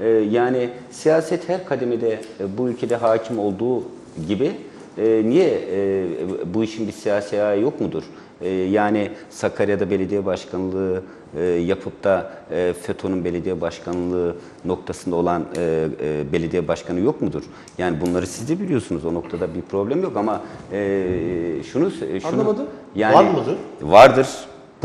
E, yani siyaset her kademede e, bu ülkede hakim olduğu gibi e, niye e, bu işin bir siyasi ayağı yok mudur? E, yani Sakarya'da belediye başkanlığı e, yapıp da e, FETÖ'nün belediye başkanlığı noktasında olan e, e, belediye başkanı yok mudur? Yani bunları siz de biliyorsunuz. O noktada bir problem yok ama e, şunu şunu Anlamadım. yani Var mıdır? Vardır.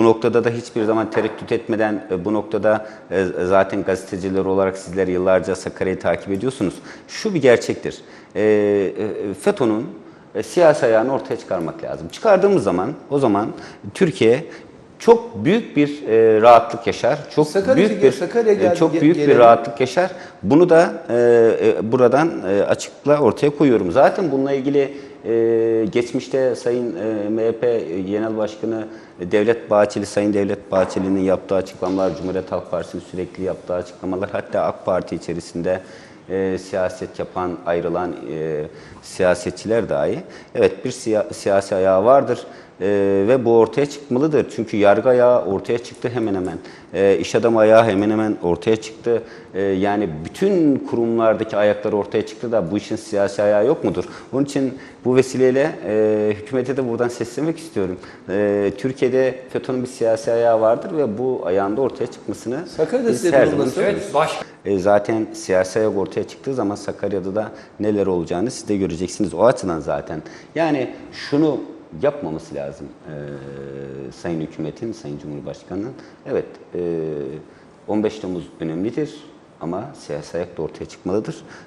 Bu noktada da hiçbir zaman tereddüt etmeden e, bu noktada e, zaten gazeteciler olarak sizler yıllarca Sakarya'yı takip ediyorsunuz. Şu bir gerçektir. E, FETÖ'nün siyasi ayağını ortaya çıkarmak lazım. Çıkardığımız zaman o zaman Türkiye çok büyük bir e, rahatlık yaşar. Çok Sakarya büyük bir Sakarya geldi- çok büyük bir gelelim. rahatlık yaşar. Bunu da e, e, buradan e, açıkla ortaya koyuyorum. Zaten bununla ilgili e, geçmişte Sayın e, MHP Genel Başkanı Devlet Bahçeli, Sayın Devlet Bahçeli'nin yaptığı açıklamalar, Cumhuriyet Halk Partisi'nin sürekli yaptığı açıklamalar, hatta AK Parti içerisinde e, siyaset yapan, ayrılan e, siyasetçiler dahi, evet bir siya- siyasi ayağı vardır. Ee, ve bu ortaya çıkmalıdır. Çünkü yargı ayağı ortaya çıktı hemen hemen. Ee, iş adamı ayağı hemen hemen ortaya çıktı. Ee, yani bütün kurumlardaki ayaklar ortaya çıktı da bu işin siyasi ayağı yok mudur? Onun için bu vesileyle e, hükümete de buradan seslemek istiyorum. Ee, Türkiye'de FETÖ'nün bir siyasi ayağı vardır ve bu ayağın da ortaya çıkmasını Sakarya'da size her zaman. Evet, baş, E, zaten siyasi ayak ortaya çıktığı zaman Sakarya'da da neler olacağını siz de göreceksiniz. O açıdan zaten. Yani şunu yapmaması lazım e, Sayın Hükümet'in, Sayın Cumhurbaşkanı'nın. Evet, e, 15 Temmuz önemlidir ama siyasi ayak da ortaya çıkmalıdır.